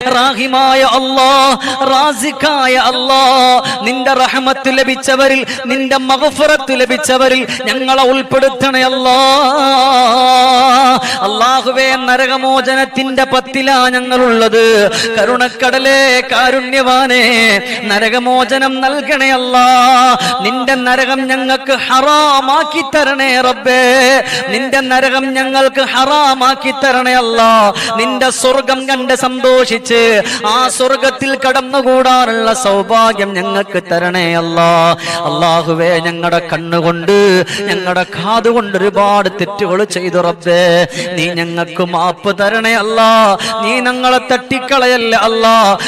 റാഹിമായ അല്ലാ റാസിഖായ അല്ലാ നിന്റെ റഹ്മത്ത് ലഭിച്ചവരിൽ നിന്റെ മഗ്ഫിറത്ത് ലഭിച്ചവരിൽ ഞങ്ങളെ ഉൾപ്പെടുത്തണേ അല്ലാ അള്ളാഹുവേ നരകമോചനത്തിന്റെ പത്തിലാ ഞങ്ങളുള്ളത്. കരുണക്കടലേ കാരുണ്യവാനേ നരകമോചനം നൽകണേ അല്ലാ നിന്റെ നരകം ഞങ്ങൾക്ക് ഹറാമാക്കി തരണേ റബ്ബേ. നിന്റെ നരകം ഞങ്ങൾക്ക് ഹറാമാക്കി തരണേ അല്ലാ നിന്റെ സ്വർഗം കണ്ട് സന്തോഷിച്ച് ആ സ്വർഗത്തിൽ കടന്നുകൂടാനുള്ള സൗഭാഗ്യം ഞങ്ങൾക്ക് തരണേ അല്ലാ. അള്ളാഹുവേ ഞങ്ങളുടെ കണ്ണുകൊണ്ട് ഞങ്ങളുടെ കാതുകൊണ്ട് ഒരുപാട് തെറ്റുകൾ ചെയ്തു റബ്ബേ. നീ ഞങ്ങൾക്ക് മാപ്പ് തരണേ അല്ലാ. നീ ഞങ്ങളെ തട്ടിക്കളയല്ല അല്ലാ.